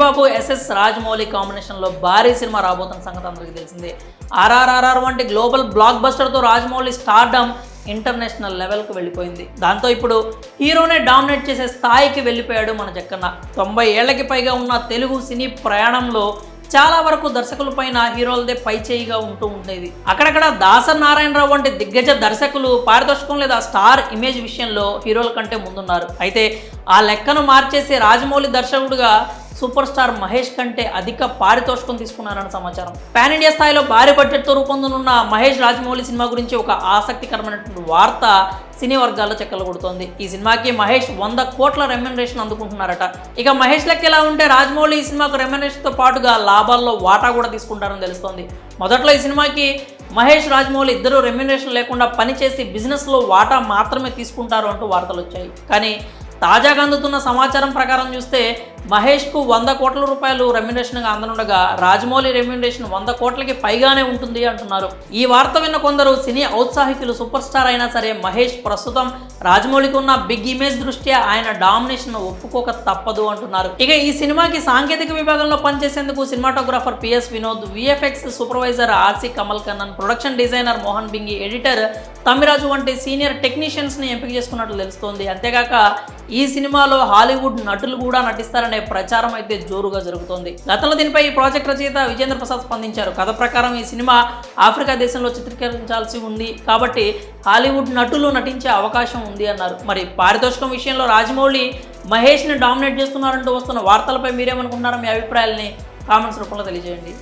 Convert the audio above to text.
బాబు SS Rajamouli కాంబినేషన్లో భారీ cinema రాబోతున్న సంగతి అందరికీ తెలిసిందే. ఆర్ఆర్ఆర్ఆర్ వంటి గ్లోబల్ బ్లాక్ బస్టర్తో రాజమౌళి స్టార్డమ్ ఇంటర్నేషనల్ లెవెల్కి వెళ్ళిపోయింది. దాంతో ఇప్పుడు హీరోనే డామినేట్ చేసే స్థాయికి వెళ్ళిపోయాడు మన జక్కన్న. తొంభై ఏళ్ళకి పైగా ఉన్న తెలుగు సినీ ప్రయాణంలో చాలా వరకు దర్శకుల పైన హీరోలదే పై చేయిగా ఉంటూ ఉండేది. అక్కడక్కడ దాసర్ నారాయణరావు వంటి దిగ్గజ దర్శకులు పారితోషికం లేదా స్టార్ ఇమేజ్ విషయంలో హీరోల కంటే ముందున్నారు. అయితే ఆ లెక్కను మార్చేసి రాజమౌళి దర్శకుడుగా సూపర్ స్టార్ మహేష్ కంటే అధిక పారితోషికం తీసుకున్నారని సమాచారం. పాన్ ఇండియా స్థాయిలో భారీ బడ్జెట్తో రూపొందనున్న మహేష్ రాజమౌళి సినిమా గురించి ఒక ఆసక్తికరమైనటువంటి వార్త సినీ వర్గాల్లో చెక్కలు కొడుతోంది ఈ సినిమాకి మహేష్ వంద కోట్ల రెమ్యునరేషన్ అందుకుంటున్నారట. ఇక మహేష్ లెక్క ఎలా ఉంటే రాజమౌళి ఈ సినిమాకు రెమ్యునరేషన్తో పాటుగా లాభాల్లో వాటా కూడా తీసుకుంటారని తెలుస్తోంది. మొదట్లో ఈ సినిమాకి మహేష్ రాజమౌళి ఇద్దరు రెమ్యునరేషన్ లేకుండా పనిచేసి బిజినెస్లో వాటా మాత్రమే తీసుకుంటారు అంటూ వార్తలు వచ్చాయి. కానీ తాజాగా అందుతున్న సమాచారం ప్రకారం చూస్తే మహేష్కు వంద కోట్ల రూపాయలు రెమ్యునేషన్గా అందనుండగా రాజమౌళి రెమ్యునేషన్ వంద కోట్లకి పైగానే ఉంటుంది అంటున్నారు. ఈ వార్త విన్న కొందరు సినీ ఔత్సాహికులు సూపర్ స్టార్ అయినా సరే మహేష్ ప్రస్తుతం రాజమౌళికి ఉన్న బిగ్ ఇమేజ్ దృష్ట్యా ఆయన డామినేషన్ ఒప్పుకోక తప్పదు అంటున్నారు. ఇక ఈ సినిమాకి సాంకేతిక విభాగంలో పనిచేసేందుకు cinematographer P S Vinod VFX supervisor R C Kamal Kannan production designer Mohan Bingi editor Tammiraju వంటి సీనియర్ టెక్నీషియన్స్ని ఎంపిక చేసుకున్నట్లు తెలుస్తోంది. అంతేకాక ఈ సినిమాలో హాలీవుడ్ నటులు కూడా నటిస్తారనే ప్రచారం అయితే జోరుగా జరుగుతోంది. గతంలో దీనిపై ఈ ప్రాజెక్ట్ రచయిత విజేంద్ర ప్రసాద్ స్పందించారు. కథ ప్రకారం ఈ సినిమా ఆఫ్రికా దేశంలో చిత్రీకరించాల్సి ఉంది. కాబట్టి హాలీవుడ్ నటులు నటించే అవకాశం ఉంది అన్నారు. మరి పారితోషికం విషయంలో రాజమౌళి మహేష్ని డామినేట్ చేస్తున్నారంటూ వస్తున్న వార్తలపై మీరేమనుకుంటున్నారో మీ అభిప్రాయాలని కామెంట్స్ రూపంలో తెలియజేయండి.